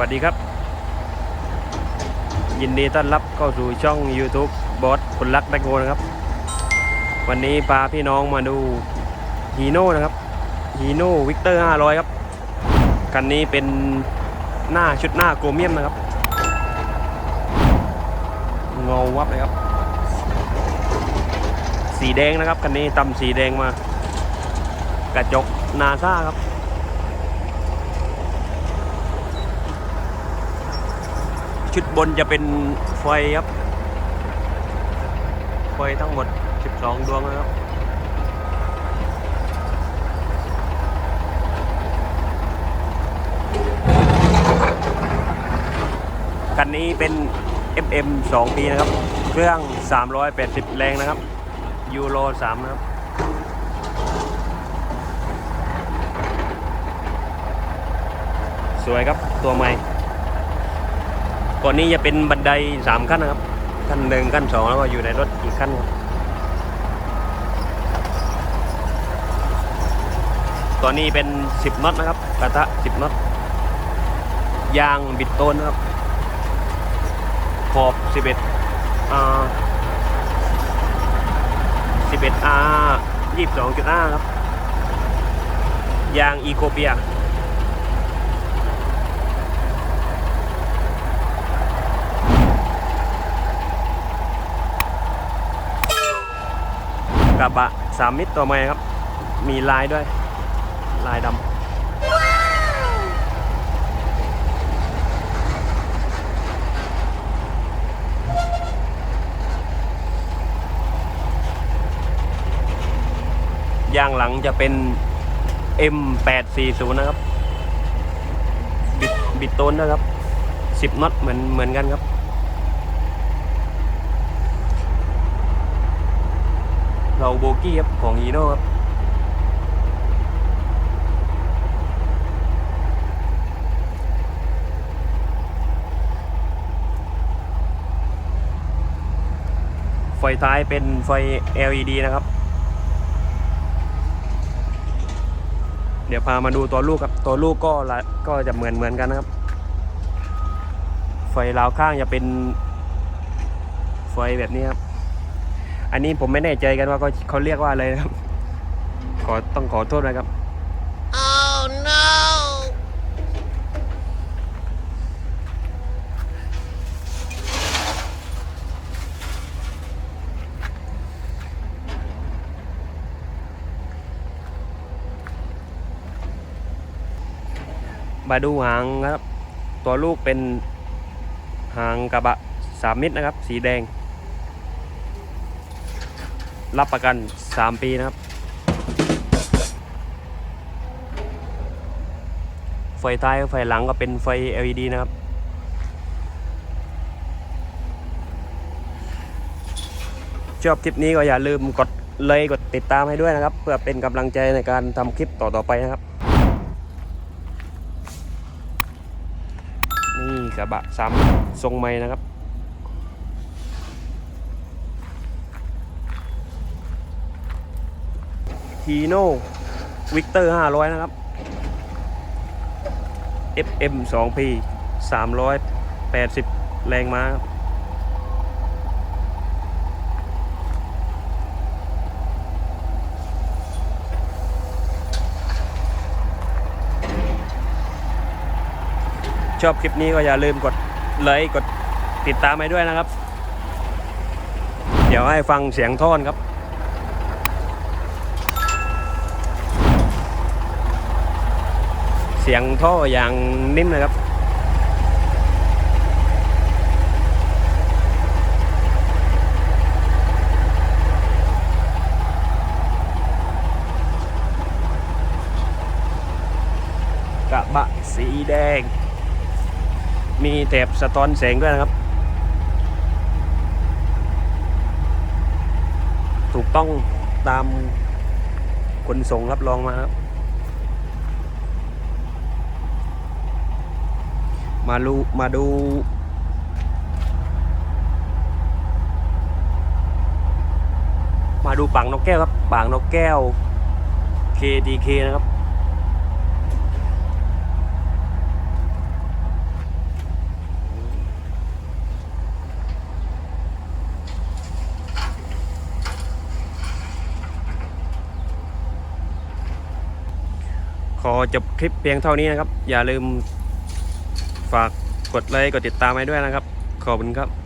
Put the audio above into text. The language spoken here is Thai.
วัสดีครับ ยินดีต้อนรับเข้าสู่ช่อง YouTube บอสคนรักแบคโฮนะครับ วันนี้พาพี่น้องมาดูฮีโน่นะครับฮีโน่วิกเตอร์500 ครับ คันนี้เป็นหน้าชุดหน้าโกรเมียมนะครับเงาวับเลยครับ สีแดงนะครับ คันนี้ตำสีแดงมากระจกนาซาครับ ชุดบนจะเป็นไฟครับ ไฟทั้งหมด 12 ดวงนะครับคันนี้เป็น FM 2 ปีนะครับ เครื่อง 380 แรงนะครับ ยูโร 3 นะครับสวยครับ ตัวใหม่ ก่อนนี้จะเป็นบันไดสามขั้นนะครับ ขั้นหนึ่งขั้นสองแล้วก็อยู่ในรถอีกขั้นตอนนี้เป็น10น็อตนะครับกระทะ10น็อตยางบิดโตนนะครับขอบ11อ่า11 R 22.5ครับยางอีโคเปีย ก ระบะสามมิตรตัวใหม่ครับ มีลายด้วย ลายดำยางหลังจะเป็น M840 นะครับ บิดบิดโตนนะครับ 10น็อตเหมือนเหมือนกันครับ เรา โบกี้ครับของฮีโน่ครับไฟท้ายเป็นไฟ LED นะครับ เดี๋ยวพามาดูตัวลูกครับ ตัวลูกก็ละก็จะเหมือนเหมือนกันนะครับ ไฟราวข้างจะเป็นไฟแบบนี้ครับ อันนี้ผมไม่แน่ใจกันว่าเขาเขาเรียกว่าอะไรนะครับ ขอต้องขอโทษนะครับ Oh no! มาดูหางนะครับ ตัวลูกเป็นหางกระบะสามมิตรนะครับ สีแดง รับประกัน 3 ปีนะครับ ไฟท้ายไฟหลังก็เป็นไฟ LED นะครับ ชอบคลิปนี้ก็อย่าลืมกดเลยกดติดตามให้ด้วยนะครับ เพื่อเป็นกำลังใจในการทำคลิปต่อๆไปนะครับ นี่กระบะซ้ำทรงไม้นะครับ ฮีโน่วิกเตอร์ 500 นะครับ FM 2P 380 แรงม้าครับชอบคลิปนี้ก็อย่าลืมกดไลค์กดติดตามให้ด้วยนะครับ เดี๋ยวให้ฟังเสียงท่อนครับ เสียงท่ออย่างนิ่มเลยครับกระบะสีแดง มีแถบสะท้อนแสงด้วยนะครับ ถูกต้องตามคนส่งรับรองมาครับ มาดูมาดู มาดูปังนกแก้วครับปังนกแก้ว KDK นะครับขอจบคลิปเพียงเท่านี้นะครับ อย่าลืม ฝากกดไลค์กดติดตามให้ด้วยนะครับ ขอบคุณครับ